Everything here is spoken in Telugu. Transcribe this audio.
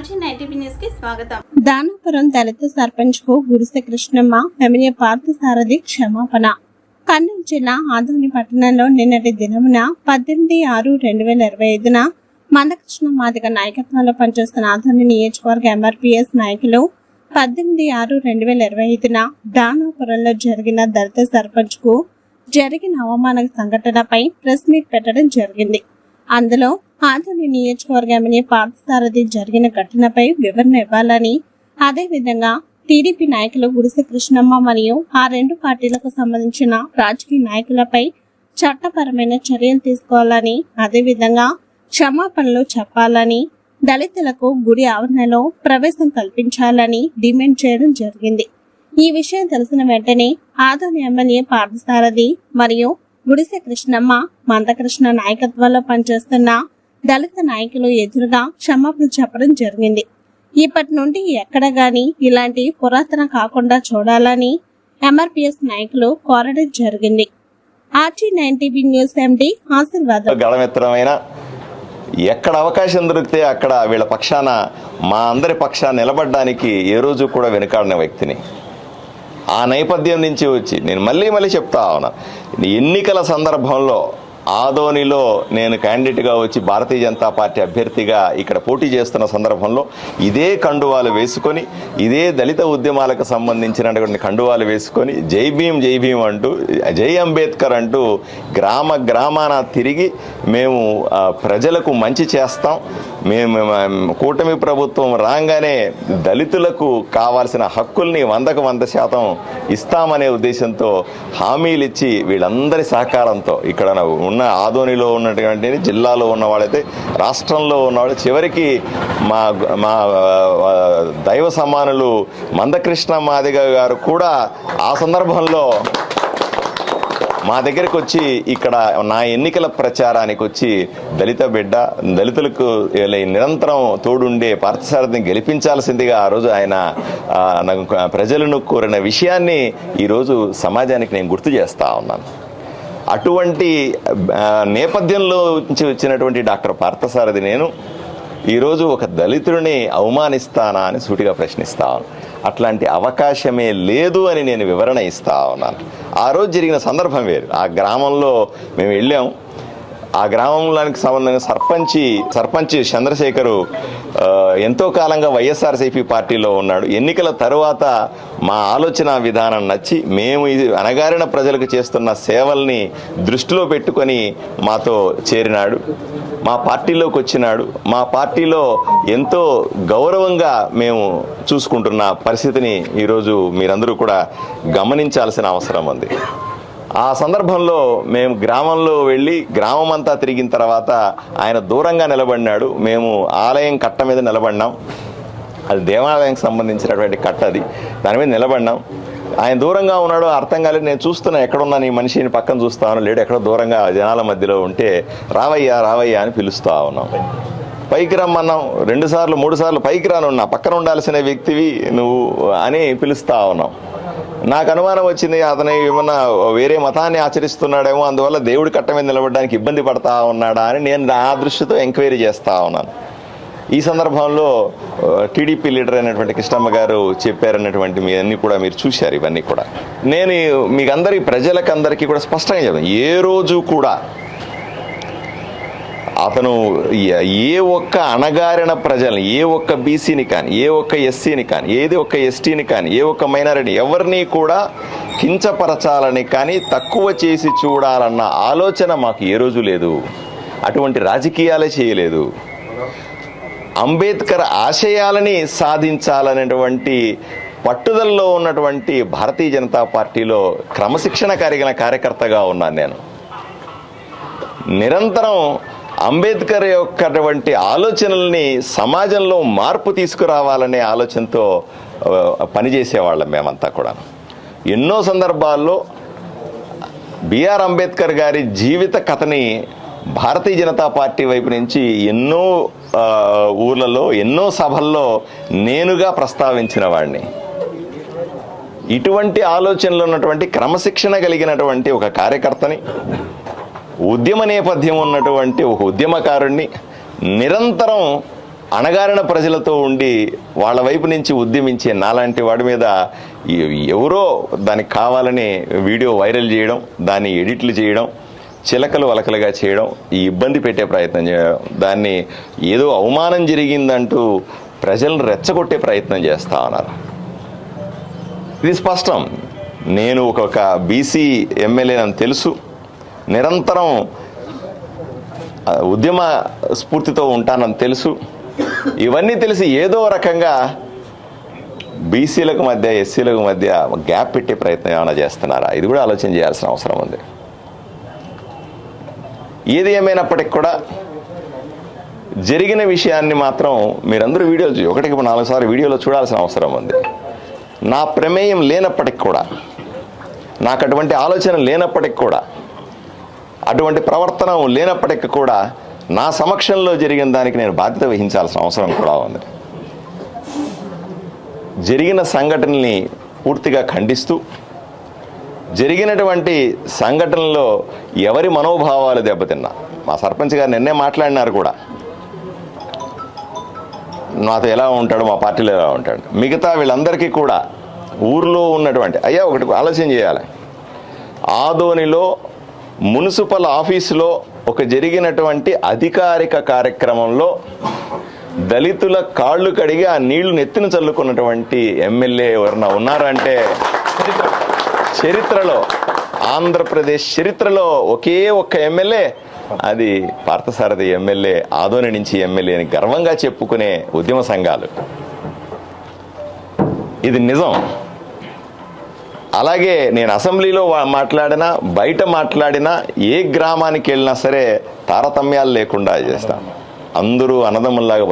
స్వాగతం. దానాపురం దళిత సర్పంచ్కు గుడిసె కృష్ణమ్మ ఎమ్మెల్యే పార్థసారథి క్షమాపణ. కర్నూలు జిల్లా ఆదోని పట్టణంలో నిన్నటి దినమున పద్దెనిమిది ఆరు రెండు వేల ఇరవై ఐదున మందకృష్ణ మాదిగ నాయకత్వంలో పనిచేస్తున్న ఆదోని నియోజకవర్గ ఎంఆర్పిఎస్ నాయకులు పద్దెనిమిది ఆరు రెండు వేల ఇరవై ఐదున దానాపురంలో జరిగిన దళిత సర్పంచ్కు జరిగిన అవమాన సంఘటనపై ప్రెస్ మీట్ పెట్టడం జరిగింది. అందులో ఆదోని నియోజకవర్గ పార్థసారథి జరిగిన ఘటనపై వివరణ ఇవ్వాలని అదేవిధంగా టీడీపీ నాయకులు గుడిసె కృష్ణమ్మ మరియు ఆ రెండు పార్టీలకు సంబంధించిన రాజకీయ నాయకులపై చట్టపరమైన చర్యలు తీసుకోవాలని అదేవిధంగా క్షమాపణలు చెప్పాలని దళితులకు గుడి ఆవరణలో ప్రవేశం కల్పించాలని డిమాండ్ చేయడం జరిగింది. ఈ విషయం తెలిసిన వెంటనే ఆదోని ఎమ్మెల్యే పార్థసారథి మరియు గుడిసె కృష్ణమ్మ మందకృష్ణ నాయకత్వంలో పనిచేస్తున్న దళిత నాయకులు ఎదురుగా క్షమాపణ చెప్పడం జరిగింది. ఇప్పటి నుండి ఎక్కడ గాని ఇలాంటి పురాతన కాకుండా చూడాలని ఎంఆర్పిఎస్ నాయకులు కోరడం జరిగింది. ఆర్టీ నైన్టీవీ న్యూస్ ఎండి ఆశీర్వాదం. గళమెత్తడమైన ఎక్కడ అవకాశం దొరికితే అక్కడ వీళ్ళ పక్షాన మా అందరి పక్షాన నిలబడడానికి ఏ రోజు కూడా వెనుకాడిన వ్యక్తిని. ఆ నేపథ్యం నుంచి వచ్చి నేను మళ్ళీ మళ్ళీ చెప్తా ఉన్నా. ఎన్నికల సందర్భంలో ఆదోనిలో నేను క్యాండిడేట్గా వచ్చి భారతీయ జనతా పార్టీ అభ్యర్థిగా ఇక్కడ పోటీ చేస్తున్న సందర్భంలో ఇదే కండువాలు వేసుకొని ఇదే దళిత ఉద్యమాలకు సంబంధించినటువంటి కండువాలు వేసుకొని జై భీం జై భీం అంటూ జై అంబేద్కర్ అంటూ గ్రామ గ్రామాన తిరిగి మేము ప్రజలకు మంచి చేస్తాం. మేము మేము కూటమి ప్రభుత్వం రాగానే దళితులకు కావాల్సిన హక్కుల్ని వందకు వంద శాతం ఇస్తామనే ఉద్దేశంతో హామీలు ఇచ్చి వీళ్ళందరి సహకారంతో ఇక్కడ ఉన్న ఆదోనిలో ఉన్నటువంటి జిల్లాలో ఉన్న వాళ్ళైతే రాష్ట్రంలో ఉన్నవాళ్ళు చివరికి మా మా దైవ సమానులు మందకృష్ణ మాదిగ గారు కూడా ఆ సందర్భంలో మా దగ్గరికి వచ్చి ఇక్కడ నా ఎన్నికల ప్రచారానికి వచ్చి దళిత బిడ్డ దళితులకు నిరంతరం తోడుండే పార్థసారథిని గెలిపించాల్సిందిగా ఆ రోజు ఆయన ప్రజలను కోరిన విషయాన్ని ఈరోజు సమాజానికి నేను గుర్తు చేస్తా ఉన్నాను. అటువంటి నేపథ్యంలో నుంచి వచ్చినటువంటి డాక్టర్ పార్థసారథి నేను ఈరోజు ఒక దళితుడిని అవమానిస్తానా అని సూటిగా ప్రశ్నిస్తా అట్లాంటి అవకాశమే లేదు అని నేను వివరణ ఇస్తా ఉన్నాను. ఆ రోజు జరిగిన సందర్భం వేరు. ఆ గ్రామంలో మేము వెళ్ళాం. ఆ గ్రామంలోనికి సంబంధించిన సర్పంచి సర్పంచ్ చంద్రశేఖరు ఎంతో కాలంగా వైఎస్ఆర్సీపీ పార్టీలో ఉన్నాడు. ఎన్నికల తరువాత మా ఆలోచన విధానం నచ్చి మేము ఇది అణగారిన ప్రజలకు చేస్తున్న సేవల్ని దృష్టిలో పెట్టుకొని మాతో చేరినాడు. మా పార్టీలోకి వచ్చినాడు. మా పార్టీలో ఎంతో గౌరవంగా మేము చూసుకుంటున్న పరిస్థితిని ఈరోజు మీరందరూ కూడా గమనించాల్సిన అవసరం ఉంది. ఆ సందర్భంలో మేము గ్రామంలో వెళ్ళి గ్రామం అంతా తిరిగిన తర్వాత ఆయన దూరంగా నిలబడినాడు. మేము ఆలయం కట్ట మీద నిలబడినాం. అది దేవాలయానికి సంబంధించినటువంటి కట్ట అది. దాని మీద నిలబడినాం. ఆయన దూరంగా ఉన్నాడు. అర్థం కాలేదు. నేను చూస్తున్నా ఎక్కడున్నా నీ మనిషిని పక్కన చూస్తాను లేడు ఎక్కడో దూరంగా జనాల మధ్యలో ఉంటే రావయ్యా రావయ్యా అని పిలుస్తూ ఉన్నాం. పైకి రమ్మన్నాం. రెండుసార్లు మూడుసార్లు పైకి రానున్నా పక్కన ఉండాల్సిన వ్యక్తివి నువ్వు అని పిలుస్తూ ఉన్నాం. నాకు అనుమానం వచ్చింది అతను ఏమన్నా వేరే మతాన్ని ఆచరిస్తున్నాడేమో అందువల్ల దేవుడి కట్ట మీద నిలబడడానికి ఇబ్బంది పడతా ఉన్నాడా అని నేను నా దృష్టితో ఎంక్వైరీ చేస్తా ఉన్నాను. ఈ సందర్భంలో టీడీపీ లీడర్ అయినటువంటి కృష్ణమ్మ గారు చెప్పారన్నటువంటి మీ అన్ని కూడా మీరు చూశారు ఇవన్నీ కూడా. నేను మీకు అందరి ప్రజలకందరికీ కూడా స్పష్టంగా చెప్పాను ఏ రోజు కూడా అతను ఏ- ఒక్క అణగారిన ప్రజల్ని ఏ ఒక్క బీసీని కానీ ఏ ఒక్క ఎస్సీని కానీ ఏది ఒక్క ఎస్టీని కానీ ఏ ఒక్క మైనారిటీ ఎవరిని కూడా కించపరచాలని కానీ తక్కువ చేసి చూడాలన్న ఆలోచన మాకు ఏ రోజు లేదు. అటువంటి రాజకీయాలే చేయలేదు. అంబేద్కర్ ఆశయాలని సాధించాలనేటువంటి పట్టుదలలో ఉన్నటువంటి భారతీయ జనతా పార్టీలో క్రమశిక్షణ కలిగిన కార్యకర్తగా ఉన్నాను నేను. నిరంతరం అంబేద్కర్ యొక్కటువంటి ఆలోచనల్ని సమాజంలో మార్పు తీసుకురావాలనే ఆలోచనతో పనిచేసేవాళ్ళం మేమంతా కూడా ఎన్నో సందర్భాల్లో బిఆర్ అంబేద్కర్ గారి జీవిత కథని భారతీయ జనతా పార్టీ వైపు నుంచి ఎన్నో ఊర్లలో ఎన్నో సభల్లో నేనుగా ప్రస్తావించిన వాడిని ఇటువంటి ఆలోచనలు ఉన్నటువంటి క్రమశిక్షణ కలిగినటువంటి ఒక కార్యకర్తని ఉద్యమ నేపథ్యం ఉన్నటువంటి ఒక ఉద్యమకారుణ్ణి నిరంతరం అణగారిన ప్రజలతో ఉండి వాళ్ళ వైపు నుంచి ఉద్యమించే నాలాంటి వాడి మీద ఎవరో దానికి కావాలని వీడియో వైరల్ చేయడం దాన్ని ఎడిట్లు చేయడం చిలకలు వలకలుగా చేయడం ఈ ఇబ్బంది పెట్టే ప్రయత్నం చేయడం దాన్ని ఏదో అవమానం జరిగిందంటూ ప్రజలను రెచ్చగొట్టే ప్రయత్నం చేస్తా ఉన్నారు. ఇది స్పష్టం. నేను ఒక బీసీ ఎమ్మెల్యేనని తెలుసు. నిరంతరం ఉద్యమ స్ఫూర్తితో ఉంటానని తెలుసు. ఇవన్నీ తెలిసి ఏదో రకంగా బీసీలకు మధ్య ఎస్సీలకు మధ్య గ్యాప్ పెట్టే ప్రయత్నం ఏమైనా చేస్తున్నారా? ఇది కూడా ఆలోచన చేయాల్సిన అవసరం ఉంది. ఏది ఏమైనప్పటికి కూడా జరిగిన విషయాన్ని మాత్రం మీరందరూ వీడియోలు చూ ఒకటికి నాలుగు సార్లు వీడియోలో చూడాల్సిన అవసరం ఉంది. నా ప్రమేయం లేనప్పటికి కూడా నాకు అటువంటి ఆలోచన లేనప్పటికి కూడా అటువంటి ప్రవర్తన లేనప్పటికీ కూడా నా సమక్షంలో జరిగిన దానికి నేను బాధ్యత వహించాల్సిన అవసరం కూడా ఉంది. జరిగిన సంఘటనని పూర్తిగా ఖండిస్తూ జరిగినటువంటి సంఘటనలో ఎవరి మనోభావాలు దెబ్బతిన్నా మా సర్పంచ్ గారు నిన్నే మాట్లాడినారు కూడా. నాతో ఎలా ఉంటాడు మా పార్టీలో ఎలా ఉంటాడు. మిగతా వీళ్ళందరికీ కూడా ఊర్లో ఉన్నటువంటి అయ్యా ఒకటి ఆలోచన చేయాలి. ఆదోనిలో మున్సిపల్ ఆఫీసులో ఒక జరిగినటువంటి అధికారిక కార్యక్రమంలో దళితుల కాళ్ళు కడిగి ఆ నీళ్ళు నెత్తిన చల్లుకున్నటువంటి ఎమ్మెల్యే ఎవరన్నా ఉన్నారంటే చరిత్రలో ఆంధ్రప్రదేశ్ చరిత్రలో ఒకే ఒక్క ఎమ్మెల్యే. అది పార్థసారథి ఎమ్మెల్యే ఆదోని నుంచి ఎమ్మెల్యే అని గర్వంగా చెప్పుకునే ఉద్యమ సంఘాలు. ఇది నిజం. అలాగే నేను అసెంబ్లీలో మాట్లాడినా బయట మాట్లాడినా ఏ గ్రామానికి వెళ్ళినా సరే తారతమ్యాలు లేకుండా చేస్తాను అందరూ అన్నదమ్ముల్లాగా